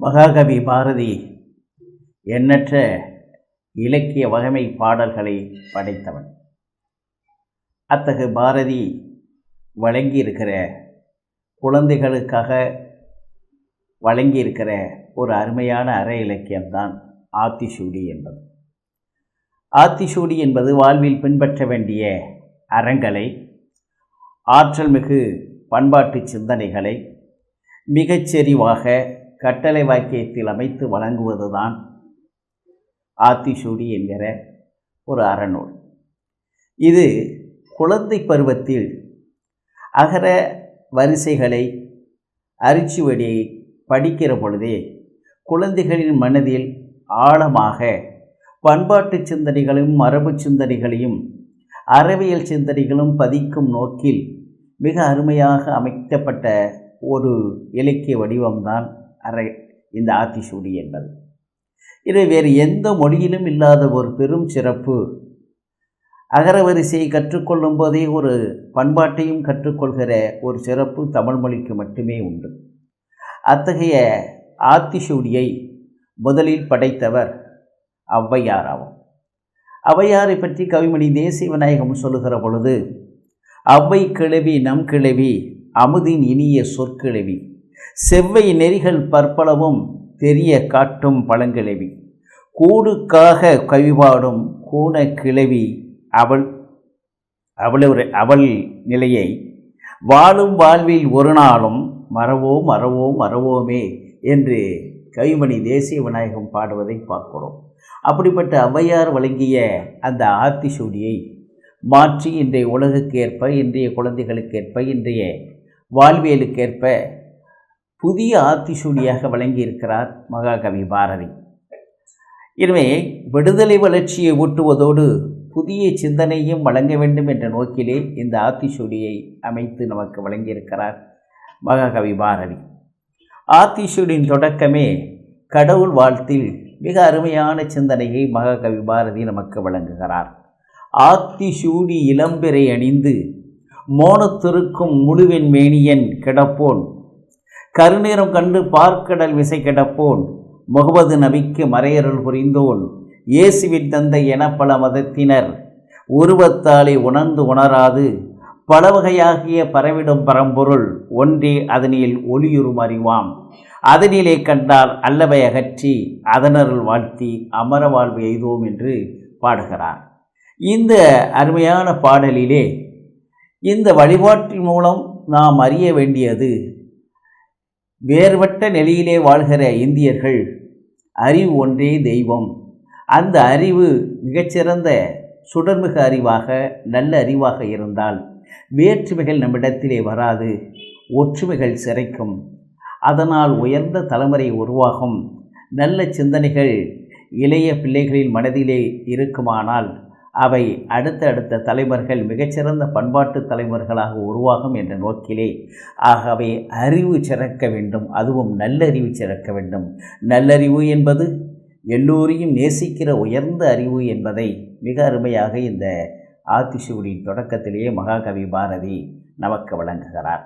மகாகவி பாரதி எண்ணற்ற இலக்கிய வகைமை பாடல்களை படைத்தவன். அத்தகு பாரதி வழங்கியிருக்கிற குழந்தைகளுக்காக வழங்கியிருக்கிற ஒரு அருமையான அற இலக்கியம்தான் ஆத்திசூடி என்பது. ஆத்திசூடி என்பது வாழ்வில் பின்பற்ற வேண்டிய அறங்களை ஆற்றல் மிகு பண்பாட்டு சிந்தனைகளை மிகச்செறிவாக கட்டளை வாக்கியத்தில் அமைத்து வழங்குவதுதான் ஆத்திசூடி என்கிற ஒரு அறநூல். இது குழந்தை பருவத்தில் அகர வரிசைகளை அரிச்சுவடியை படிக்கிற பொழுதே குழந்தைகளின் மனதில் ஆழமாக பண்பாட்டு சிந்தனைகளும் மரபு சிந்தனைகளையும் அறவியல் சிந்தனைகளும் பதிக்கும் நோக்கில் மிக அருமையாக அமைக்கப்பட்ட ஒரு இலக்கிய வடிவம்தான் அரை இந்த ஆத்திசூடி என்பது. இது வேறு எந்த மொழியிலும் இல்லாத ஒரு பெரும் சிறப்பு. அகரவரிசையை கற்றுக்கொள்ளும் போதே ஒரு பண்பாட்டையும் கற்றுக்கொள்கிற ஒரு சிறப்பு தமிழ் மொழிக்கு மட்டுமே உண்டு. அத்தகைய ஆத்திசூடியை முதலில் படைத்தவர் ஔவையார் ஆகும் ஔவையாரை பற்றி கவிமணி தேசிய விநாயகம் சொல்லுகிற பொழுது ஔவை கிழவி நம் கிழவி அமுதின் இனிய சொற்கிழவி செவ்வை நெறிகள் பற்பளவும் தெரிய காட்டும் பழங்கிழவி. கூடுக்காக கவிபாடும் கூன கிழவி அவள் அவளொரு அவள் நிலையை வாழும் வாழ்வில் ஒரு நாளும் மறவோம் மறவோம் மறவோமே என்று கவிமணி தேசிய விநாயகம் பாடுவதை பார்க்கிறோம். அப்படிப்பட்ட ஔவையார் வழங்கிய அந்த ஆத்திசூடியை மாற்றி இன்றைய உலகுக்கேற்ப இன்றைய குழந்தைகளுக்கேற்ப இன்றைய வாழ்வியலுக்கேற்ப புதிய ஆத்திசூடியாக வழங்கியிருக்கிறார் மகாகவி பாரதி. எனவே விடுதலை வளர்ச்சியை ஊட்டுவதோடு புதிய சிந்தனையும் வழங்க வேண்டும் என்ற நோக்கிலே இந்த ஆத்திசூடியை அமைத்து நமக்கு வழங்கியிருக்கிறார் மகாகவி பாரதி. ஆத்திசூடியின் தொடக்கமே கடவுள் வாழ்த்தில் மிக அருமையான சிந்தனையை மகாகவி பாரதி நமக்கு வழங்குகிறார் ஆத்திசூடி இளம்பிறை அணிந்து மோனத்திருக்கும் முழுவெண் மேனியன் கிடப்போன் கருநேரம் கண்டு பார்க்கடல் விசை கிடப்போன் முகமது நபிக்கு மறையருள் புரிந்தோன் இயேசுவின் தந்தை என பல மதத்தினர். உருவத்தாலே உணர்ந்து உணராது பல வகையாகிய பரவிடும் பரம்பொருள் ஒன்றே அதனில் ஒளியுறும் அறிவாம். அதனிலே கண்டால் அல்லவை அகற்றி அதனருள் வாழ்த்தி அமர வாழ்வு எய்தோம் என்று பாடுகிறார். இந்த அருமையான பாடலிலே இந்த வழிபாட்டின் மூலம் நாம் அறிய வேண்டியது வேறுபட்ட நிலையிலே வாழ்கிற இந்தியர்கள் அறிவு ஒன்றே தெய்வம். அந்த அறிவு மிகச்சிறந்த சுடர்மிகு அறிவாக நல்ல அறிவாக இருந்தால் வேற்றுமைகள் நம்மிடத்திலே வராது ஒற்றுமைகள் சிறைக்கும். அதனால் உயர்ந்த தலைமுறை உருவாகும். நல்ல சிந்தனைகள் இளைய பிள்ளைகளின் மனதிலே இருக்குமானால் அவை அடுத்தடுத்த தலைவர்கள் மிகச்சிறந்த பண்பாட்டு தலைவர்களாக உருவாகும் என்ற நோக்கிலே. ஆகவே அறிவு சிறக்க வேண்டும் அதுவும் நல்லறிவு சிறக்க வேண்டும். நல்லறிவு என்பது எல்லோரையும் நேசிக்கிற உயர்ந்த அறிவு என்பதை மிக அருமையாக இந்த ஆத்திசூடியின் தொடக்கத்திலேயே மகாகவி பாரதி நமக்கு வழங்குகிறார்.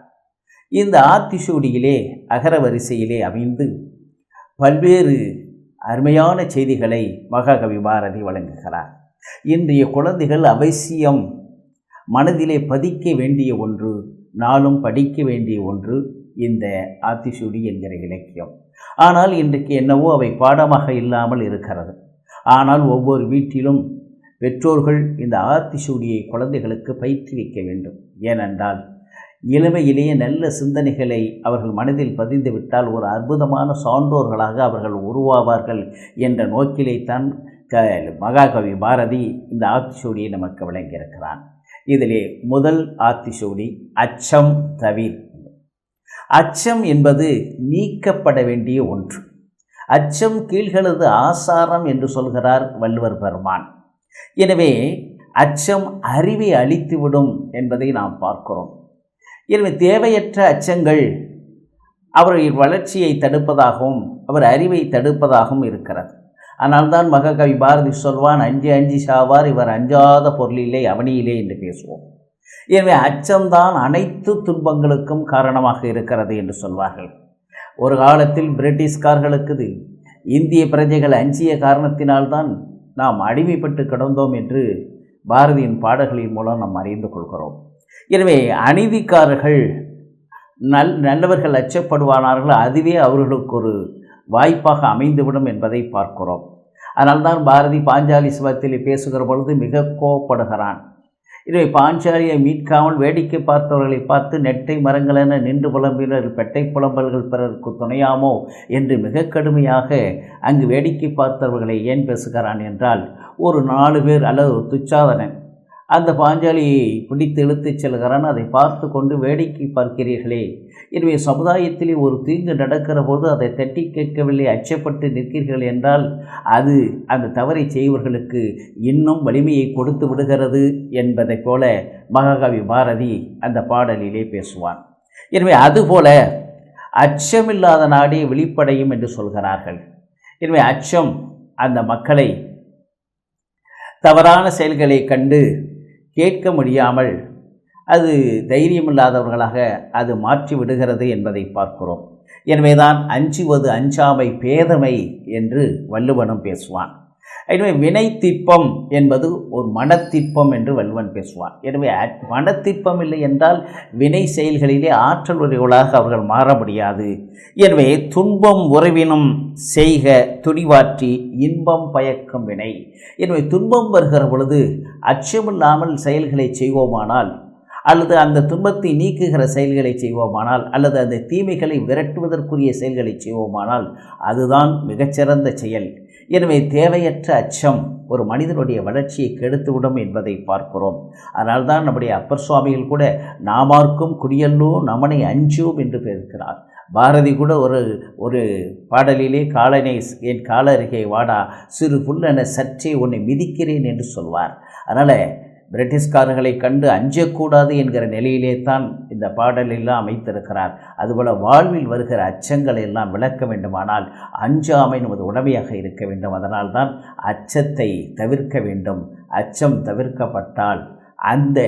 இந்த ஆத்திசூடியிலே அகர வரிசையிலே அமைந்து பல்வேறு அருமையான செய்திகளை மகாகவி பாரதி வழங்குகிறார். இன்றைய குழந்தைகள் அவசியம். மனதிலே பதிக்க வேண்டிய ஒன்று நாளும் படிக்க வேண்டிய ஒன்று இந்த ஆத்திசூடி என்கிற இலக்கியம். ஆனால் இன்றைக்கு என்னவோ அவை பாடமாக இல்லாமல் இருக்கிறது. ஆனால் ஒவ்வொரு வீட்டிலும் பெற்றோர்கள் இந்த ஆத்திசூடியை குழந்தைகளுக்கு பயிற்றுவிக்க வேண்டும். ஏனென்றால் இளமையிலேயே நல்ல சிந்தனைகளை அவர்கள் மனதில் பதிந்துவிட்டால் ஒரு அற்புதமான சான்றோர்களாக அவர்கள் உருவாவார்கள் என்ற நோக்கிலே தான் க மகாகவி பாரதி இந்த ஆத்திசூடியை நமக்கு விளங்கியிருக்கிறான் இதிலே முதல் ஆத்திசூடி அச்சம் தவிர். அச்சம் என்பது நீக்கப்பட வேண்டிய ஒன்று. அச்சம் கீழ்களது ஆசாரம் என்று சொல்கிறார் வள்ளுவர் பெருமான். எனவே அச்சம் அறிவை அழித்துவிடும் என்பதை நாம் பார்க்கிறோம். எனவே தேவையற்ற அச்சங்கள் அவரின் வளர்ச்சியை தடுப்பதாகவும் அவர் அறிவை தடுப்பதாகவும் இருக்கிறது. அதனால்தான் மகாகவி பாரதி சொல்வான் அஞ்சு அஞ்சு சாவார் இவர் அஞ்சாத பொருளிலே அவனியிலே என்று பேசுவோம். எனவே அச்சம்தான் அனைத்து துன்பங்களுக்கும் காரணமாக இருக்கிறது என்று சொல்வார்கள். ஒரு காலத்தில் பிரிட்டிஷ்கார்களுக்கு இந்திய பிரஜைகள் அஞ்சிய காரணத்தினால்தான் நாம் அடிமைப்பட்டு கிடந்தோம் என்று பாரதியின் பாடல்களின் மூலம் நாம் அறிந்து கொள்கிறோம். எனவே அநீதிக்காரர்கள் நல் நல்லவர்கள் அச்சப்படுவானார்கள்? அதுவே அவர்களுக்கு ஒரு வாய்ப்பாக அமைந்துவிடும் என்பதை பார்க்கிறோம். அதனால்தான் பாரதி பாஞ்சாலி சிவத்திலே பேசுகிற பொழுது மிக கோவப்படுகிறான். இதை பாஞ்சாலியை மீட்காமல் வேடிக்கை பார்த்தவர்களை பார்த்து நெட்டை மரங்களென நின்று புலம்பினர் பெட்டை புலம்பல்கள் பிறருக்கு துணையாமோ என்று மிக கடுமையாக அங்கு வேடிக்கை பார்த்தவர்களை ஏன் பேசுகிறான் என்றால் ஒரு நாலு பேர் அல்லது ஒரு துச்சாதனன் அந்த பாஞ்சாலியை பிடித்து இழுத்துச் செல்கிறான். அதை பார்த்து கொண்டு வேடிக்கை பார்க்கிறீர்களே. எனவே சமுதாயத்திலே ஒரு தீங்கு நடக்கிற போது அதை தட்டி கேட்கவில்லை அச்சப்பட்டு நிற்கிறீர்கள் என்றால் அது அந்த தவறை செய்வர்களுக்கு இன்னும் வலிமையை கொடுத்து விடுகிறது என்பதைப் போல மகாகவி பாரதி அந்த பாடலிலே பேசுவான். எனவே அதுபோல அச்சமில்லாத நாடே வெளிப்படையும் என்று சொல்கிறார்கள். எனவே அச்சம் அந்த மக்களை தவறான செயல்களை கண்டு கேட்க முடியாமல் அது தைரியமில்லாதவர்களாக அது மாற்றி விடுகிறது என்பதை பார்க்கிறோம். எனவேதான் அஞ்சுவது அஞ்சாமை பேதமை என்று வள்ளுவனும் பேசுவான். எனவே வினைத்திற்பம் என்பது ஒரு மனத்திற்பம் என்று வள்ளுவன் பேசுவான் எனவே அ- மனத்திற்பம் இல்லை என்றால் வினை செயல்களிலே ஆற்றல் உடையவர்களாக அவர்கள் மாற முடியாது. எனவே துன்பம் உறவினும் செய்க துணிவாற்றி இன்பம் பயக்கும் வினை. எனவே துன்பம் வருகிற பொழுது அச்சமில்லாமல் செயல்களை செய்வோமானால் அல்லது அந்த துன்பத்தை நீக்குகிற செயல்களை செய்வோமானால் அல்லது அந்த தீமைகளை விரட்டுவதற்குரிய செயல்களை செய்வோமானால் அதுதான் மிகச்சிறந்த செயல். எனவே தேவையற்ற அச்சம் ஒரு மனிதனுடைய வளர்ச்சியை கெடுத்துவிடும் என்பதை பார்க்கிறோம். அதனால்தான் நம்முடைய அப்பர் சுவாமிகள் கூட நாமார்க்கும் குடியல்லோ நமனை அஞ்சோம் என்று பேசுகிறார் பாரதி கூட ஒரு ஒரு பாடலிலே காலனை என் கால அருகே வாடா சிறு புல்லென சற்றே உன்னை மிதிக்கிறேன் என்று சொல்வார். அதனால் பிரிட்டிஷ்காரர்களை கண்டு அஞ்சக்கூடாது என்கிற நிலையிலே தான் இந்த பாடலெல்லாம் அமைத்திருக்கிறார். அதுபோல் வாழ்வில் வருகிற அச்சங்களை எல்லாம் விளக்க வேண்டுமானால் அஞ்சாமை நமது உடமையாக இருக்க வேண்டும். அதனால்தான் அச்சத்தை தவிர்க்க வேண்டும். அச்சம் தவிர்க்கப்பட்டால் அந்த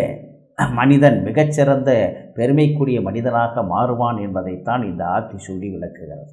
மனிதன் மிகச்சிறந்த பெருமைக்குரிய மனிதனாக மாறுவான் என்பதைத்தான் இந்த ஆத்தி சூடி விளக்குகிறது.